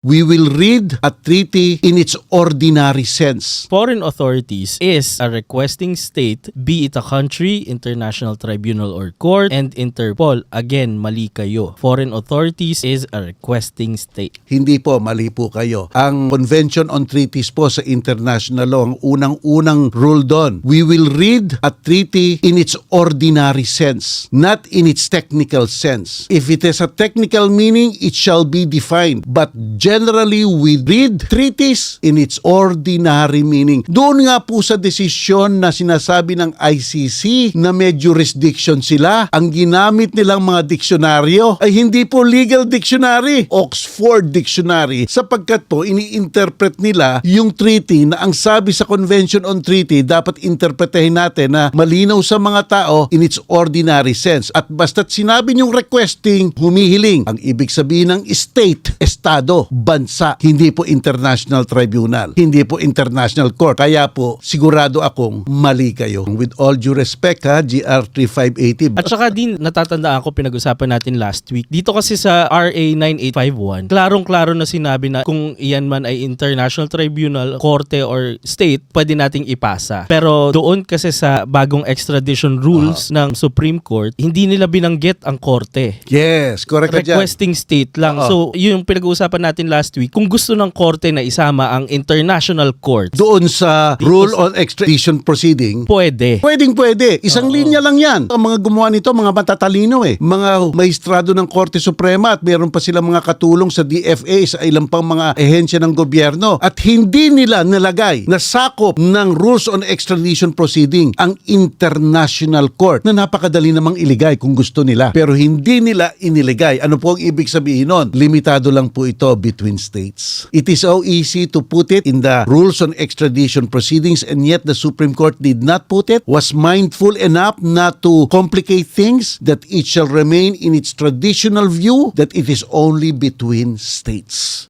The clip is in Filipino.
We will read a treaty in its ordinary sense. Foreign authorities is a requesting state, be it a country, international tribunal or court, and Interpol. Again, mali kayo. Foreign authorities is a requesting state. Hindi po, mali po kayo. Ang Convention on Treaties po sa international law, ang unang-unang rule doon, we will read a treaty in its ordinary sense, not in its technical sense. If it has a technical meaning, it shall be defined. But generally, we read treaties in its ordinary meaning. Doon nga po sa desisyon na sinasabi ng ICC na may jurisdiction sila, ang ginamit nilang mga diksyonaryo ay hindi po legal dictionary, Oxford Dictionary, sapagkat po ini-interpret nila yung treaty na ang sabi sa Convention on Treaty dapat interpretahin natin na malinaw sa mga tao in its ordinary sense. At basta't sinabi niyong requesting, humihiling. Ang ibig sabihin ng state, estado, bansa, hindi po international tribunal, hindi po international court. Kaya po, sigurado akong mali kayo. With all due respect ha, GR 3580. At saka din, natatandaan ko pinag-usapan natin last week. Dito kasi sa RA 9851, klarong-klaro na sinabi na kung iyan man ay international tribunal, korte or state, pwede nating ipasa. Pero doon kasi sa bagong extradition rules ng Supreme Court, hindi nila binanggit ang korte. Yes, correct ka dyan. Requesting state lang. Oo. So, yung pinag-uusapan natin last week, kung gusto ng korte na isama ang international court, Doon sa rule on extradition proceeding, pwede. Pwedeng pwede. Isang linya lang yan. Ang mga gumawa nito, mga matatalino eh. Mga maestrado ng Korte Suprema at meron pa silang mga katulong sa DFA sa ilang pang mga ehensya ng gobyerno. At hindi nila nalagay na sakop ng rules on extradition proceeding ang International Court na napakadali namang iligay kung gusto nila. Pero hindi nila iniligay. Ano po ang ibig sabihin nun? Limitado lang po ito between states. It is so easy to put it in the rules on extradition proceedings and yet the Supreme Court did not put it, was mindful enough not to complicate things, that it shall remain in its traditional view that it is only between states.